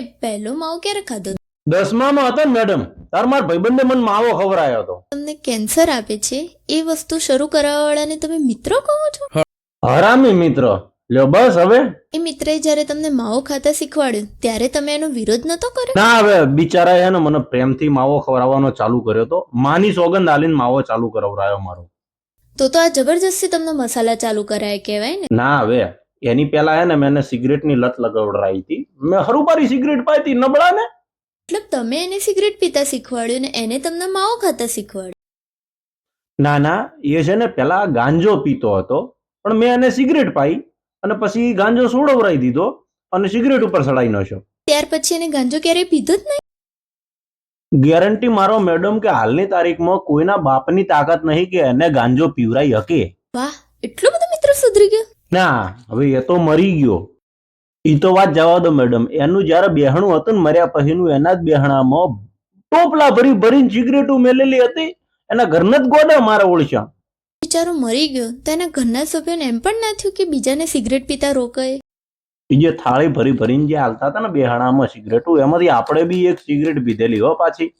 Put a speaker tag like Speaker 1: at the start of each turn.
Speaker 1: પહેલો માવો ક્યારે ખાધો?
Speaker 2: દસમામાં હતો મેડમ. તાર માર ભાઈબંધે મને માવો ખવરાયો હતો.
Speaker 1: તમને કેન્સર આપે છે એ વસ્તુ શરૂ કરાવવાવાળાને તમે મિત્રો કહો છો?
Speaker 2: હરામી મિત્ર. લ્યો બસ હવે.
Speaker 1: એ મિત્રએ જ્યારે તમને માવો ખાતા શીખવાડ્યું ત્યારે તમે એનો વિરોધ નતો કર્યો?
Speaker 2: ના હવે બિચારા એને મને પ્રેમથી માવો ખવડાવવાનો ચાલુ કર્યો તો માની સોગંદ આલીને માવો ચાલુ કરાવરાયો મારો.
Speaker 1: તો તો આ જબરજસ્તી તમને મસાલા ચાલુ કરાય કહેવાય ને?
Speaker 2: ના હવે. એની પહેલા હે ને મેં સિગરેટની લત લગાવડાવી હતી. મેં હરુપારી સિગરેટ પાતી નબળા ને
Speaker 1: મતલબ તમે એને સિગરેટ પીતા શીખવાડ્યું ને એને તમને માવો ખાતા શીખવાડ્યું?
Speaker 2: ના ના એ છે ને પેલા ગાંજો પીતો હતો પણ મેં એને સિગરેટ પાઈ અને પછી ગાંજો સોડવરાઈ દીધો અને સિગરેટ ઉપર ચડાઈ નાખ્યો.
Speaker 1: ત્યાર પછી એને ગાંજો ક્યારેય પીધો જ નહીં?
Speaker 2: ગેરંટી મારો મેડમ કે હાલની તારીખમાં કોઈના બાપની તાકાત નહીં કે એને ગાંજો પીવરાઈ શકે.
Speaker 1: વાહ એટલો બધો મિત્ર સુધરી ગયો.
Speaker 2: ના હવે એ તો મરી ગયો. એ તો વાત જવા દો મેડમ. એનું જયારે બેહણું હતું ને મર્યા પછીનું એના જ બેહણામાં ટોપલા ભરી ભરીને સિગરેટો મેલેલી હતી. એના ઘરના જ ગોડા મારા ઓળખ્યા
Speaker 1: બિચારો મરી ગયો. તો એના ઘરના સભ્યોને એમ પણ ના થયું કે બીજાને સિગરેટ પીતા રોકાય?
Speaker 2: બીજે જે થાળી ભરી ભરીને જે હાલતા હતા ને બેહણામાં સિગરેટો એમાંથી આપણે બી એક સિગરેટ પીધેલી હો પાછી.